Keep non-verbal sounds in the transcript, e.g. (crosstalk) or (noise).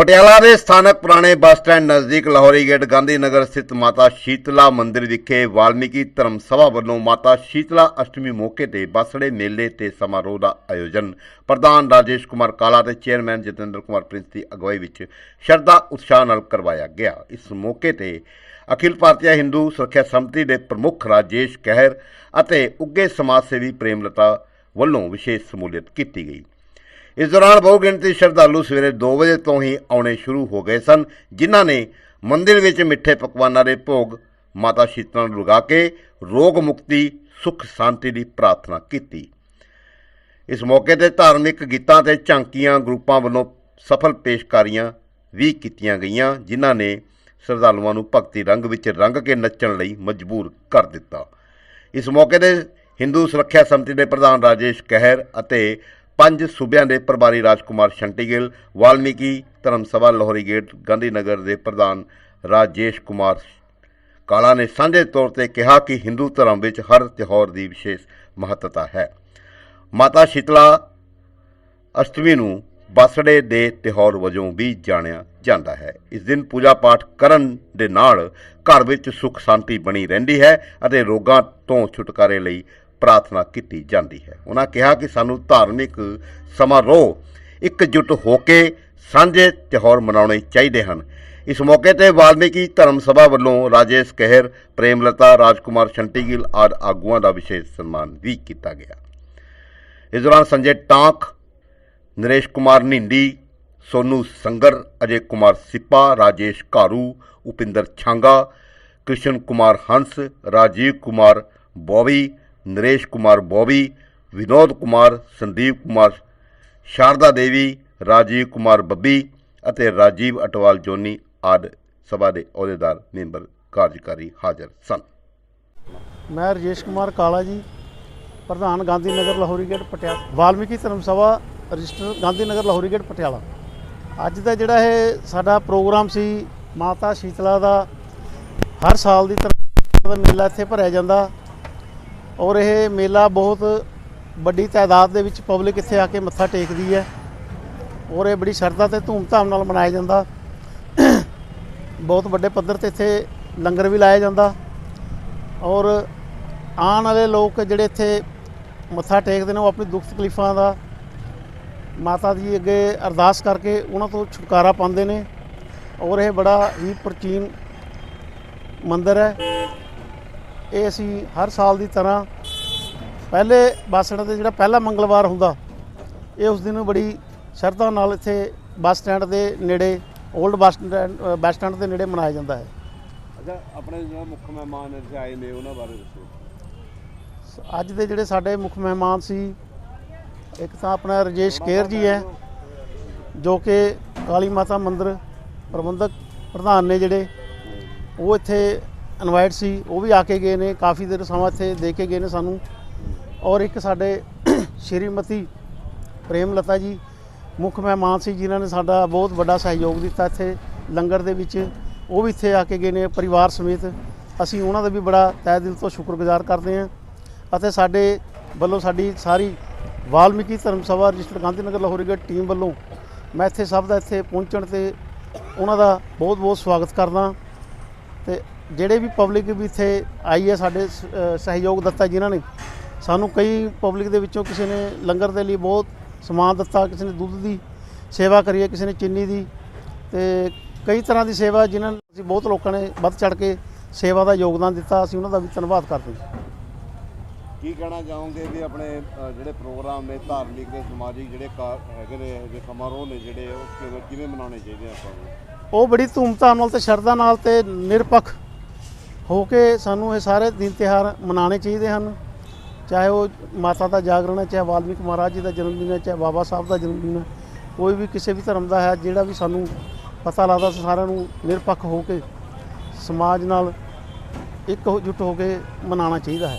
ਪਟਿਆਲਾ ਦੇ ਸਥਾਨਕ ਪੁਰਾਣੇ ਬੱਸ ਸਟੈਂਡ ਨਜ਼ਦੀਕ ਲਾਹੌਰੀ ਗੇਟ ਗਾਂਧੀ ਨਗਰ ਸਥਿਤ ਮਾਤਾ ਸ਼ੀਤਲਾ ਮੰਦਿਰ ਵਿਖੇ ਵਾਲਮੀਕੀ ਧਰਮ ਸਭਾ ਵੱਲੋਂ ਮਾਤਾ ਸ਼ੀਤਲਾ ਅਸ਼ਟਮੀ ਮੌਕੇ ਤੇ ਬਸੜੇ ਮੇਲੇ ਤੇ ਸਮਾਰੋਹ ਦਾ ਆਯੋਜਨ। ਪ੍ਰਧਾਨ ਰਾਜੇਸ਼ ਕੁਮਾਰ ਕਾਲਾ ਤੇ ਚੇਅਰਮੈਨ ਜਤਿੰਦਰ ਕੁਮਾਰ ਪ੍ਰਿੰਸ ਦੀ ਅਗਵਾਈ ਵਿੱਚ ਸ਼ਰਧਾ ਉਤਸ਼ਾਹ ਨਾਲ ਕਰਵਾਇਆ ਗਿਆ। ਇਸ ਮੌਕੇ ਤੇ ਅਖਿਲ ਭਾਰਤੀ ਹਿੰਦੂ ਸੁਰੱਖਿਆ ਸੰਮਤੀ ਦੇ ਪ੍ਰਮੁੱਖ ਰਾਜੇਸ਼ ਕਹਿਰ ਅਤੇ ਉੱਗੇ ਸਮਾਜ ਸੇਵੀ ਪ੍ਰੇਮਲਤਾ ਵੱਲੋਂ ਵਿਸ਼ੇਸ਼ ਸਮੂਲੀਅਤ ਕੀਤੀ ਗਈ। ਇਸ ਦੌਰਾਨ ਬਹੁ ਗਿਣਤੀ ਸ਼ਰਧਾਲੂ ਸਵੇਰੇ 2 ਵਜੇ ਤੋਂ ਹੀ ਆਉਣੇ ਸ਼ੁਰੂ ਹੋ ਗਏ ਸਨ, ਜਿਨ੍ਹਾਂ ਨੇ ਮੰਦਿਰ ਵਿੱਚ ਮਿੱਠੇ ਪਕਵਾਨਾਂ ਦੇ ਭੋਗ, ਮਾਤਾ ਸ਼ੀਤਲਾ ਨੂੰ ਲਗਾ ਕੇ ਰੋਗ ਮੁਕਤੀ, ਸੁਖ ਸ਼ਾਂਤੀ ਦੀ ਪ੍ਰਾਰਥਨਾ ਕੀਤੀ। ਇਸ ਮੌਕੇ ਤੇ ਧਾਰਮਿਕ ਗੀਤਾਂ ਤੇ ਝਾਂਕੀਆਂ ਗਰੁੱਪਾਂ ਵੱਲੋਂ ਸਫਲ ਪੇਸ਼ਕਾਰੀਆਂ ਵੀ ਕੀਤੀਆਂ ਗਈਆਂ, ਜਿਨ੍ਹਾਂ ਨੇ ਸ਼ਰਧਾਲੂਆਂ ਨੂੰ ਭਗਤੀ ਰੰਗ ਵਿੱਚ ਰੰਗ ਕੇ ਨੱਚਣ ਲਈ ਮਜਬੂਰ ਕਰ ਦਿੱਤਾ। ਇਸ ਮੌਕੇ ਤੇ ਹਿੰਦੂ ਸੁਰੱਖਿਆ ਸਮਿਤੀ ਦੇ ਪ੍ਰਧਾਨ ਰਾਜੇਸ਼ ਕਹਿਰ ਅਤੇ ਪੰਜ ਸੂਬਿਆਂ ਦੇ ਪ੍ਰਭਾਰੀ ਰਾਜਕੁਮਾਰ ਸ਼ੰਟੀਗਿਲ ਵਾਲਮੀਕੀ ਧਰਮ ਸਭਾ ਲਾਹੌਰੀ ਗੇਟ ਗਾਂਧੀ ਨਗਰ ਦੇ ਪ੍ਰਧਾਨ ਰਾਜੇਸ਼ ਕੁਮਾਰ ਕਾਲਾ ਨੇ ਸਾਂਝੇ ਤੌਰ ਤੇ ਕਿਹਾ ਕਿ ਹਿੰਦੂ ਧਰਮ ਵਿੱਚ ਹਰ ਤਿਉਹਾਰ ਦੀ ਵਿਸ਼ੇਸ਼ ਮਹੱਤਤਾ ਹੈ। ਮਾਤਾ ਸ਼ੀਤਲਾ ਅਸ਼ਟਮੀ ਨੂੰ ਬਸੜੇ ਦੇ ਤਿਉਹਾਰ ਵਜੋਂ ਵੀ ਜਾਣਿਆ ਜਾਂਦਾ ਹੈ। ਇਸ ਦਿਨ ਪੂਜਾ ਪਾਠ ਕਰਨ ਦੇ ਨਾਲ ਘਰ ਵਿੱਚ ਸੁਖ ਸ਼ਾਂਤੀ ਬਣੀ ਰਹਿੰਦੀ ਹੈ ਅਤੇ ਰੋਗਾਂ ਤੋਂ ਛੁਟਕਾਰੇ ਲਈ ਪ੍ਰਾਰਥਨਾ ਕੀਤੀ ਜਾਂਦੀ ਹੈ। ਉਹਨਾਂ ਕਿਹਾ ਕਿ ਸਾਨੂੰ ਧਾਰਮਿਕ ਸਮਾਰੋਹ ਇਕਜੁੱਟ ਹੋ ਕੇ ਸਾਂਝੇ ਤਿਉਹਾਰ ਮਨਾਉਣੇ ਚਾਹੀਦੇ ਹਨ। ਇਸ ਮੌਕੇ ਤੇ ਵਾਲਮੀਕੀ ਧਰਮ ਸਭਾ ਵੱਲੋਂ ਰਾਜੇਸ਼ ਕਹਿਰ, ਪ੍ਰੇਮਲਤਾ, ਰਾਜਕੁਮਾਰ ਸ਼ੰਟੀਗਿਲ ਆਦਿ ਆਗੂਆਂ ਦਾ ਵਿਸ਼ੇਸ਼ ਸਨਮਾਨ ਵੀ ਕੀਤਾ ਗਿਆ। ਇਸ ਦੌਰਾਨ ਸੰਜੇ ਟਾਂਕ, ਨਰੇਸ਼ ਕੁਮਾਰ ਨਿੰਦੀ ਸੋਨੂ ਸੰਗਰ, ਅਜੇ ਕੁਮਾਰ ਸਿੱਪਾ, ਰਾਜੇਸ਼ ਘਾਰੂ, ਉਪਿੰਦਰ ਛਾਂਗਾ, ਕ੍ਰਿਸ਼ਨ ਕੁਮਾਰ ਹੰਸ, ਰਾਜੀਵ ਕੁਮਾਰ ਬੋਬੀ ਨਰੇਸ਼ ਕੁਮਾਰ ਬੋਬੀ ਵਿਨੋਦ ਕੁਮਾਰ, ਸੰਦੀਪ ਕੁਮਾਰ, ਸ਼ਾਰਦਾ ਦੇਵੀ, ਰਾਜੀਵ ਕੁਮਾਰ ਬੱਬੀ ਅਤੇ ਰਾਜੀਵ ਅਟਵਾਲ ਜੋਨੀ ਆਦਿ ਸਭਾ ਦੇ ਅਹੁਦੇਦਾਰ, ਮੈਂਬਰ, ਕਾਰਜਕਾਰੀ ਹਾਜ਼ਰ ਸਨ। ਮੈਂ ਰਜੇਸ਼ ਕੁਮਾਰ ਕਾਲਾ ਜੀ, ਪ੍ਰਧਾਨ Gandhi Nagar Lahori gate Patiala, Valmiki Dharam Sabha register Gandhi Nagar Lahori gate Patiala. ਅੱਜ ਦਾ ਜਿਹੜਾ ਇਹ ਸਾਡਾ ਪ੍ਰੋਗਰਾਮ ਸੀ, ਮਾਤਾ ਸ਼ੀਤਲਾ ਦਾ, ਹਰ ਸਾਲ ਦੀ ਤਰ੍ਹਾਂ ਮੇਲਾ ਇੱਥੇ ਭਰਿਆ ਜਾਂਦਾ। ਔਰ ਇਹ ਮੇਲਾ ਬਹੁਤ ਵੱਡੀ ਤਾਦਾਦ ਦੇ ਵਿੱਚ ਪਬਲਿਕ ਇੱਥੇ ਆ ਕੇ ਮੱਥਾ ਟੇਕਦੀ ਹੈ। ਔਰ ਇਹ ਬੜੀ ਸ਼ਰਧਾ ਤੇ ਧੂਮਧਾਮ ਨਾਲ ਮਨਾਇਆ ਜਾਂਦਾ। ਬਹੁਤ ਵੱਡੇ ਪੱਧਰ ਤੇ ਇੱਥੇ ਲੰਗਰ ਵੀ ਲਾਇਆ ਜਾਂਦਾ। ਔਰ ਆਉਣ ਵਾਲੇ ਲੋਕ ਜਿਹੜੇ ਇੱਥੇ ਮੱਥਾ ਟੇਕਦੇ ਨੇ, ਉਹ ਆਪਣੀ ਦੁੱਖ ਤਕਲੀਫਾਂ ਦਾ ਮਾਤਾ ਜੀ ਅੱਗੇ ਅਰਦਾਸ ਕਰਕੇ ਉਹਨਾਂ ਤੋਂ ਛੁਟਕਾਰਾ ਪਾਉਂਦੇ ਨੇ। ਔਰ ਇਹ ਬੜਾ ਹੀ ਪ੍ਰਾਚੀਨ ਮੰਦਿਰ ਹੈ। ਇਹ ਅਸੀਂ ਹਰ ਸਾਲ ਦੀ ਤਰ੍ਹਾਂ ਪਹਿਲੇ ਬਾਸਣ ਦੇ ਜਿਹੜਾ ਪਹਿਲਾ ਮੰਗਲਵਾਰ ਹੁੰਦਾ ਇਹ ਉਸ ਦਿਨ ਬੜੀ ਸ਼ਰਧਾ ਨਾਲ ਇੱਥੇ ਬੱਸ ਸਟੈਂਡ ਦੇ ਨੇੜੇ old bus stand bus stand ਦੇ ਨੇੜੇ ਮਨਾਇਆ ਜਾਂਦਾ ਹੈ। ਅੱਛਾ ਆਪਣੇ ਜਿਹੜਾ ਮੁੱਖ ਮਹਿਮਾਨ ਇੱਥੇ ਆਏ ਨੇ ਉਹਨਾਂ ਬਾਰੇ ਦੱਸੋ। ਅੱਜ ਦੇ ਜਿਹੜੇ ਸਾਡੇ ਮੁੱਖ ਮਹਿਮਾਨ ਸੀ ਇੱਕ ਤਾਂ ਆਪਣਾ ਰਜੇਸ਼ ਕੇਰ ਜੀ ਹੈ ਜੋ ਕਿ ਕਾਲੀ ਮਾਤਾ ਮੰਦਿਰ ਪ੍ਰਬੰਧਕ ਪ੍ਰਧਾਨ ਨੇ ਜਿਹੜੇ ਉਹ ਇੱਥੇ ਇਨਵਾਈਟ ਸੀ, ਉਹ ਵੀ ਆ ਕੇ ਗਏ ਨੇ, ਕਾਫੀ ਦੇਰ ਸਮਾਂ ਇੱਥੇ ਦੇ ਕੇ ਗਏ ਨੇ ਸਾਨੂੰ। ਔਰ ਇੱਕ ਸਾਡੇ (coughs) ਸ਼੍ਰੀਮਤੀ ਪ੍ਰੇਮ ਲਤਾ ਜੀ, ਮੁੱਖ ਮਹਿਮਾਨ ਸੀ, ਜਿਨ੍ਹਾਂ ਨੇ ਸਾਡਾ ਬਹੁਤ ਵੱਡਾ ਸਹਿਯੋਗ ਦਿੱਤਾ ਇੱਥੇ ਲੰਗਰ ਦੇ ਵਿੱਚ। ਉਹ ਵੀ ਇੱਥੇ ਆ ਕੇ ਗਏ ਨੇ, ਪਰਿਵਾਰ ਸਮੇਤ। ਅਸੀਂ ਉਹਨਾਂ ਦਾ ਵੀ ਬੜਾ ਤਹਿ ਦਿਲ ਤੋਂ ਸ਼ੁਕਰਗੁਜ਼ਾਰ ਕਰਦੇ ਹਾਂ। ਅਤੇ ਸਾਡੇ ਵੱਲੋਂ ਸਾਡੀ ਸਾਰੀ ਵਾਲਮੀਕੀ ਧਰਮ ਸਭਾ ਰਜਿਸਟਰ ਗਾਂਧੀ ਨਗਰ ਲਾਹੌਰੀ ਟੀਮ ਵੱਲੋਂ ਮੈਂ ਇੱਥੇ ਸਭ ਦਾ ਇੱਥੇ ਪਹੁੰਚਣ ਤੇ ਉਹਨਾਂ ਦਾ ਬਹੁਤ ਬਹੁਤ ਸਵਾਗਤ ਕਰਦਾ। ਤੇ ਜਿਹੜੇ ਵੀ ਪਬਲਿਕ ਵੀ ਇੱਥੇ ਆਈ ਹੈ ਸਾਡੇ ਸਹਿਯੋਗ ਦਿੱਤਾ ਜਿਨ੍ਹਾਂ ਨੇ ਸਾਨੂੰ ਕਈ ਪਬਲਿਕ ਦੇ ਵਿੱਚੋਂ ਕਿਸੇ ਨੇ ਲੰਗਰ ਦੇ ਲਈ ਬਹੁਤ ਸਮਾਨ ਦਿੱਤਾ ਕਿਸੇ ਨੇ ਦੁੱਧ ਦੀ ਸੇਵਾ ਕਰੀ ਹੈ ਕਿਸੇ ਨੇ ਚੀਨੀ ਦੀ ਤੇ ਕਈ ਤਰ੍ਹਾਂ ਦੀ ਸੇਵਾ ਜਿਨ੍ਹਾਂ ਨੇ ਅਸੀਂ ਬਹੁਤ ਲੋਕਾਂ ਨੇ ਵੱਧ ਚੜ ਕੇ ਸੇਵਾ ਦਾ ਯੋਗਦਾਨ ਦਿੱਤਾ ਅਸੀਂ ਉਹਨਾਂ ਦਾ ਵੀ ਧੰਨਵਾਦ ਕਰਦੇ ਹਾਂ। ਕੀ ਕਹਿਣਾ ਚਾਹੋਗੇ ਵੀ ਆਪਣੇ ਜਿਹੜੇ ਪ੍ਰੋਗਰਾਮ ਨੇ ਧਾਰਮਿਕ ਤੇ ਸਮਾਜਿਕ ਜਿਹੜੇ ਹੈਗੇ ਨੇ ਜੇ ਸਮਾਰੋਹ ਨੇ ਜਿਹੜੇ ਉਹ ਕਿਵੇਂ ਮਨਾਉਣੇ ਚਾਹੀਦੇ ਆਪਾਂ ਉਹ ਬੜੀ ਧੂਮਧਾਮ ਨਾਲ ਤੇ ਸ਼ਰਧਾ ਨਾਲ ਤੇ ਨਿਰਪੱਖ ਹੋ ਕੇ ਸਾਨੂੰ ਇਹ ਸਾਰੇ ਦਿਨ ਤਿਉਹਾਰ ਮਨਾਉਣੇ ਚਾਹੀਦੇ ਹਨ। ਚਾਹੇ ਉਹ ਮਾਤਾ ਦਾ ਜਾਗਰਣ ਹੈ, ਚਾਹੇ ਵਾਲਮੀਕ ਮਹਾਰਾਜ ਜੀ ਦਾ ਜਨਮ ਦਿਨ ਹੈ, ਚਾਹੇ ਬਾਬਾ ਸਾਹਿਬ ਦਾ ਜਨਮ ਦਿਨ ਹੈ, ਕੋਈ ਵੀ ਕਿਸੇ ਵੀ ਧਰਮ ਦਾ ਹੈ, ਜਿਹੜਾ ਵੀ ਸਾਨੂੰ ਪਤਾ ਲੱਗਦਾ ਸਾਰਿਆਂ ਨੂੰ ਨਿਰਪੱਖ ਹੋ ਕੇ ਸਮਾਜ ਨਾਲ ਇੱਕ ਇਕਜੁੱਟ ਹੋ ਕੇ ਮਨਾਉਣਾ ਚਾਹੀਦਾ ਹੈ।